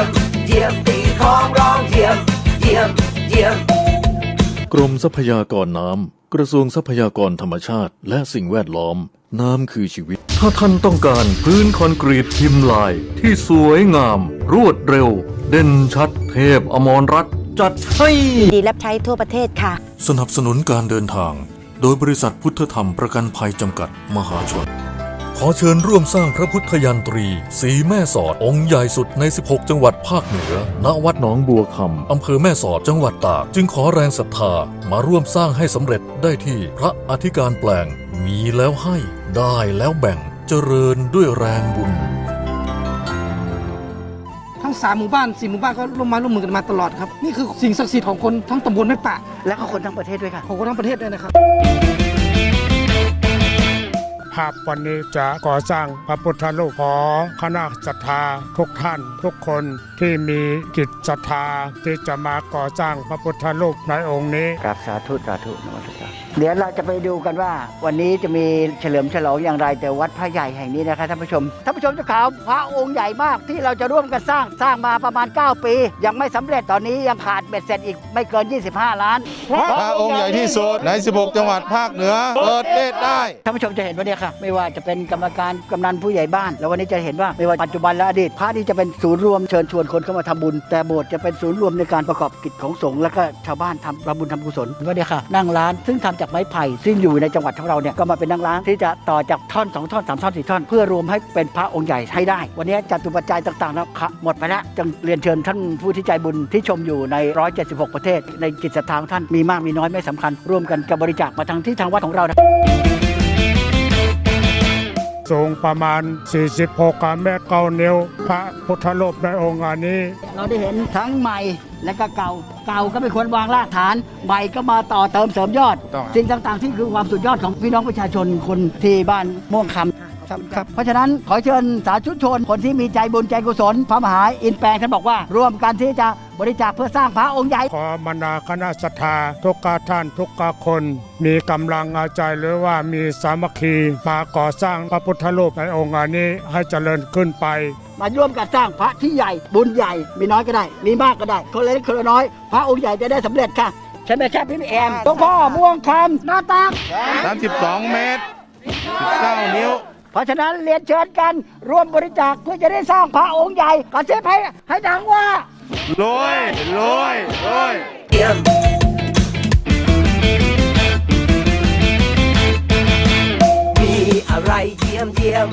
ยมเยี่ยมตีของร้องเยี่ยมเยี่ยมเยี่ยมกรมทรัพยากรน้ำ กระทรวงทรัพยากรธรรมชาติ และสิ่งแวดล้อม น้ำคือชีวิต ถ้าท่านต้องการพื้นคอนกรีตพิมพ์ลาย ที่สวยงาม รวดเร็ว เด่นชัด เทพอมรรัตน์จัดให้ดีรับใช้ทั่วประเทศค่ะ สนับสนุนการเดินทาง โดยบริษัทพุทธธรรมประกันภัยจำกัดมหาชน ขอเชิญร่วมสร้างพระพุทธยันตรี สีแม่สอดองค์ใหญ่สุดใน 16 จังหวัดภาคเหนือ ณ วัดหนองบัวคำอำเภอแม่สอดจังหวัดตาก จึงขอแรงศรัทธามาร่วมสร้างให้สำเร็จได้ที่พระอธิการแปลง มีแล้วให้ ได้แล้วแบ่งเจริญด้วยแรงบุญ ทั้งสามหมู่บ้านสี่หมู่บ้านก็ร่วมไมาร่วมมือกันมาตลอดครับ นี่คือสิ่งศักดิ์สิทธิ์ของคนทั้งตำบลแม่ปะและก็คนทั้งประเทศด้วยค่ะ ของคนทั้งประเทศด้วยนะครับ ภาพวันนี้จะก่อสร้างพระพุทธรูปขอคณะศรัทธาทุกท่านทุกคนที่มีจิตศรัทธาที่จะมาก่อสร้างพระพุทธรูปในองค์นี้กราบสาธุสาธุนมัสการเดี๋ยวเราจะไปดูกันว่า วันนี้จะมีเฉลิมฉลองอย่างไรแต่วัดพระใหญ่แห่งนี้นะคะท่านผู้ชมท่านผู้ชมเจ้าขาวพระองค์ใหญ่มากที่เราจะร่วมกันสร้างสร้างมาประมาณ 9 ปี ยังไม่สำเร็จตอนนี้ยังขาดเบ็ดเสร็จอีกไม่เกิน 25 ล้านพระองค์ใหญ่ที่สุดใน 16 จังหวัดภาคเหนือเปิดเนตรได้ท่านผู้ชมจะเห็นว่าเนี่ยค่ะไม่ว่าจะเป็นกรรมการกำนันผู้ใหญ่บ้าน แล้ววันนี้จะเห็นว่าไม่ว่าปัจจุบันและอดีตพระนี่จะเป็นศูนย์รวมเชิญชวนคนเข้ามาทำบุญ แต่โบสถ์จะเป็นศูนย์รวมในการประกอบกิจของสงฆ์แล้วก็ชาวบ้านทำทำบุญทำกุศลก็เนี่ยค่ะ นั่งร้านซึ่งทำจากไม้ไผ่ซึ่งอยู่ในจังหวัดของเราเนี่ยก็มาเป็นนั่งร้านที่จะต่อจากท่อนสองท่อนสามท่อนสี่ท่อน เพื่อรวมให้เป็นพระองค์ใหญ่ให้ได้ วันนี้จัตุปัจจัยต่างๆแล้วค่ะหมดไปแล้วจึงเรียนเชิญท่านผู้ที่ใจบุญที่ชมอยู่ใน 176 ประเทศ ในกิจศรัทธาของท่านมีมากมีน้อยไม่สำคัญร่วมกันกับบริจาคมาทางที่ทางวัดของเรานะ สูงประมาณ 46เมตรเก้านิ้ว พระพุทธรูปในองค์อันนี้ เราได้เห็นทั้งใหม่และก็เก่า เก่าก็เป็นคนวางรากฐาน ใหม่ก็มาต่อเติมเสริมยอด ต้องครับ สิ่งต่างๆที่คือความสุดยอดของพี่น้องประชาชนคนที่บ้านม่วงคำ ครับครับ เพราะฉะนั้นขอเชิญสาธุชน คนที่มีใจบุญใจกุศล พระมหาอินแปลงท่านบอกว่า ร่วมกันที่จะบริจาคเพื่อสร้างพระองค์ใหญ่ ขอบรรดาคณะศรัทธาทุกกาท่านทุกกาคน มีกำลังอาใจหรือว่ามีสามัคคีมาก่อสร้างพระพุทธรูปในองค์อันนี้ให้เจริญขึ้นไป มาร่วมกันสร้างพระที่ใหญ่บุญใหญ่ มีน้อยก็ได้ มีมากก็ได้ คนเล็กคนละน้อย พระองค์ใหญ่จะได้สำเร็จค่ะใช่ไหมครับพี่แอมหลวงพ่อม่วงคำหน้าตัก32 เมตร19นิ้ว เพราะฉะนั้นเรียนเชิญกันร่วมบริจาคเพื่อจะได้สร้างพระองค์ใหญ่กระเซบให้ให้ดังว่ารวยรวยรวยเยี่ยมมีอะไรเยี่ยมเยี่ยม